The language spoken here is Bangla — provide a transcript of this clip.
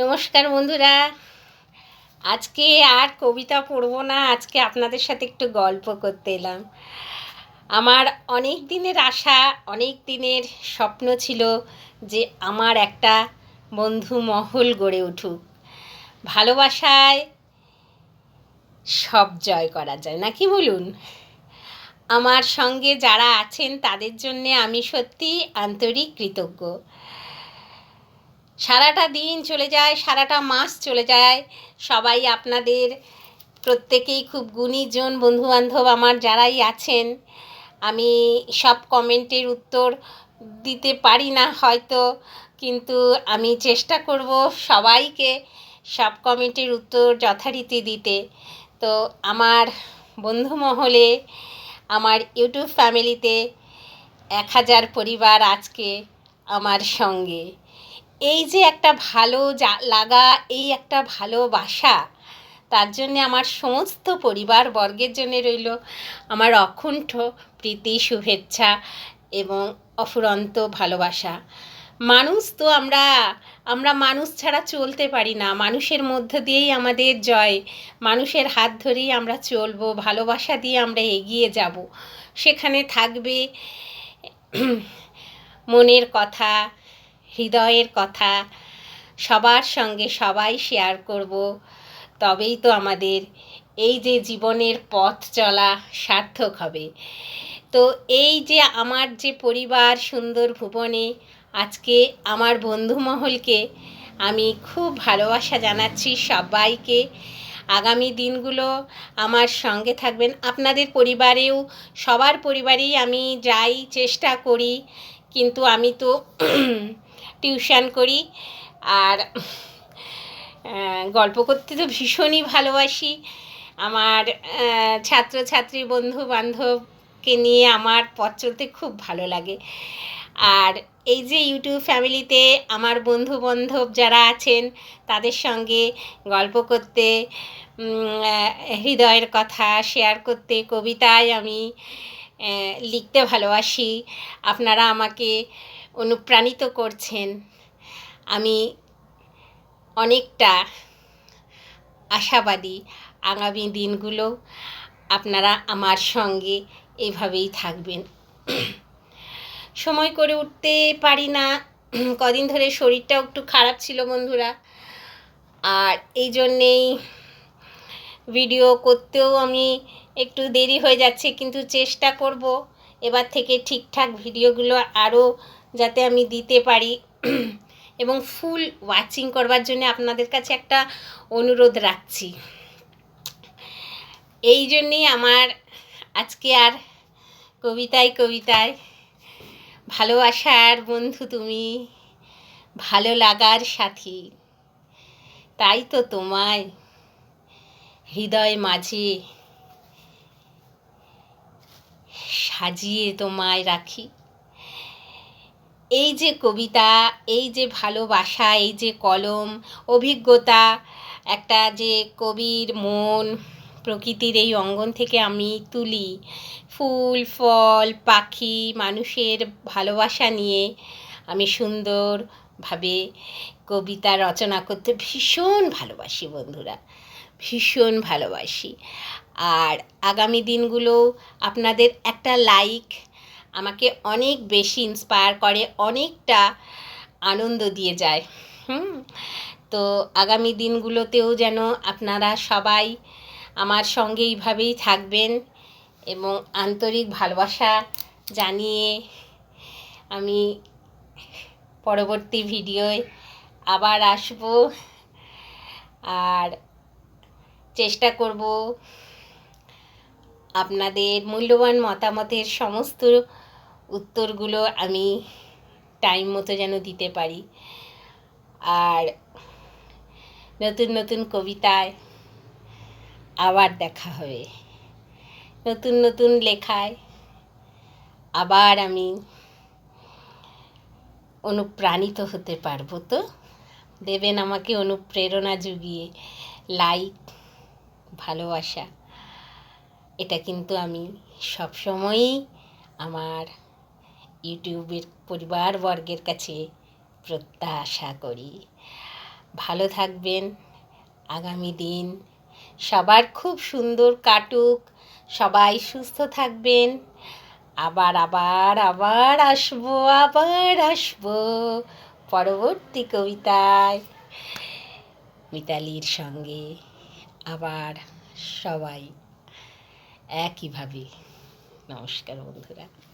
নমস্কার বন্ধুরা। আজকে আর কবিতা পড়ব না, আজকে আপনাদের সাথে একটু গল্প করতে এলাম। আমার অনেক দিনের আশা, অনেক দিনের স্বপ্ন ছিল যে আমার একটা বন্ধু মহল গড়ে উঠুক। ভালোবাসায় সব জয় করা যায়, নাকি বলুন? আমার সঙ্গে যারা আছেন, তাদের জন্যে আমি সত্যি আন্তরিক কৃতজ্ঞ। সারাটা দিন চলে যায়, সারাটা মাস চলে যায়। সবাই আপনাদের প্রত্যেকেই খুব গুণীজন, বন্ধুবান্ধব আমার যারাই আছেন। আমি সব কমেন্টের উত্তর দিতে পারি না হয়তো, কিন্তু আমি চেষ্টা করব সবাইকে সব কমেন্টের উত্তর যথারীতি দিতে। তো আমার বন্ধু মহলে, আমার ইউটিউব ফ্যামিলিতে এক হাজার পরিবার আজকে আমার সঙ্গে। এই যে একটা ভালো লাগা, এই একটা ভালোবাসা তার জন্যে আমার সমস্ত পরিবার বর্গের জন্য রইল। আমার অকুণ্ঠ প্রীতি, শুভেচ্ছা এবং অফুরন্ত ভালোবাসা। মানুষ তো আমরা আমরা মানুষ ছাড়া চলতে পারি না। মানুষের মধ্য দিয়েই আমাদের জয়। মানুষের হাত ধরেই আমরা চলবো, ভালোবাসা দিয়ে আমরা এগিয়ে যাব। সেখানে থাকবে মনের কথা হৃদয়ের কথা সবার সঙ্গে সবাই শেয়ার করব। তবেই তো আমাদের এই যে জীবনের পথ চলা সার্থক হবে। তো এই যে আমার যে পরিবার সুন্দর ভুবনে, আজকে আমার বন্ধু মহলকে আমি খুব ভালোবাসা জানাচ্ছি সবাইকে। আগামী দিনগুলো আমার সঙ্গে থাকবেন। আপনাদের পরিবারেও, সবার পরিবারেই আমি যাই চেষ্টা করি। কিন্তু আমি তো টিউশন করি। আর গল্প করতে তো ভীষণই ভালোবাসি। আমার ছাত্রছাত্রী বন্ধু বান্ধবকে নিয়ে আমার পথ চলতে খুব ভালো লাগে। আর এই যে ইউটিউব ফ্যামিলিতে আমার বন্ধু বান্ধব যারা আছেন, তাদের সঙ্গে গল্প করতে হৃদয়ের কথা শেয়ার করতে, কবিতায় আমি লিখতে ভালোবাসি। আপনারা আমাকে অনুপ্রাণিত করছেন। আমি অনেকটা আশাবাদী আগামী দিনগুলো আপনারা আমার সঙ্গে এভাবেই থাকবেন। সময় করে উঠতে পারি না। কদিন ধরে শরীরটাও একটু খারাপ ছিল বন্ধুরা। আর এই জন্যেই ভিডিও করতেও আমি একটু দেরি হয়ে যাচ্ছে, কিন্তু চেষ্টা করব। এবার থেকে ঠিকঠাক ভিডিওগুলো আরও যাতে আমি দিতে পারি। এবং ফুল ওয়াচিং করবার জন্য আপনাদের কাছে একটা অনুরোধ রাখছি। এই জন্যেই আমার আজকে আর কবিতায় কবিতায় ভালোবাসার বন্ধু তুমি, ভালো লাগার সাথী, তাই তো তোমায় হৃদয় মাঝে সাজিয়ে তোমায় রাখি। এই যে কবিতা, এই যে ভালোবাসা, এই যে কলম, অভিজ্ঞতা, একটা যে কবির মন, প্রকৃতির এই অঙ্গন থেকে আমি তুলি। ফুল, ফল, পাখি, মানুষের ভালোবাসা নিয়ে আমি সুন্দরভাবে কবিতা রচনা করতে ভীষণ ভালোবাসি বন্ধুরা। ভীষণ ভালোবাসি। আর আগামী দিনগুলো আপনাদের একটা লাইক আমাকে অনেক বেশি ইন্সপায়ার করে, অনেকটা আনন্দ দিয়ে যায়। হুম? তো আগামী দিনগুলোতেও যেন আপনারা সবাই আমার সঙ্গে এইভাবেই থাকবেন এবং আন্তরিক ভালোবাসা জানিয়ে আমি পরবর্তী ভিডিওয় আবার আসব। আর চেষ্টা করব। আপনাদের মূল্যবান মতামতের সমস্ত উত্তরগুলো আমি টাইম মতো যেন দিতে পারি। আর নতুন নতুন কবিতায় আবার দেখা হবে। নতুন নতুন লেখায় আবার আমি অনুপ্রাণিত হতে পারব তো। দেবেন আমাকে অনুপ্রেরণা জুগিয়ে লাইক ভালোবাসা। এটা কিন্তু আমি সবসময়ই আমার ইউটিউবের পরিবারবর্গের কাছে প্রত্যাশা করি। ভালো থাকবেন, আগামী দিন সবার খুব সুন্দর কাটুক, সবাই সুস্থ থাকবেন। আবার আবার আবার আসব আবার আসব পরবর্তী কবিতায় মিতালির সঙ্গে। আবার সবাই একইভাবে। নমস্কার বন্ধুরা।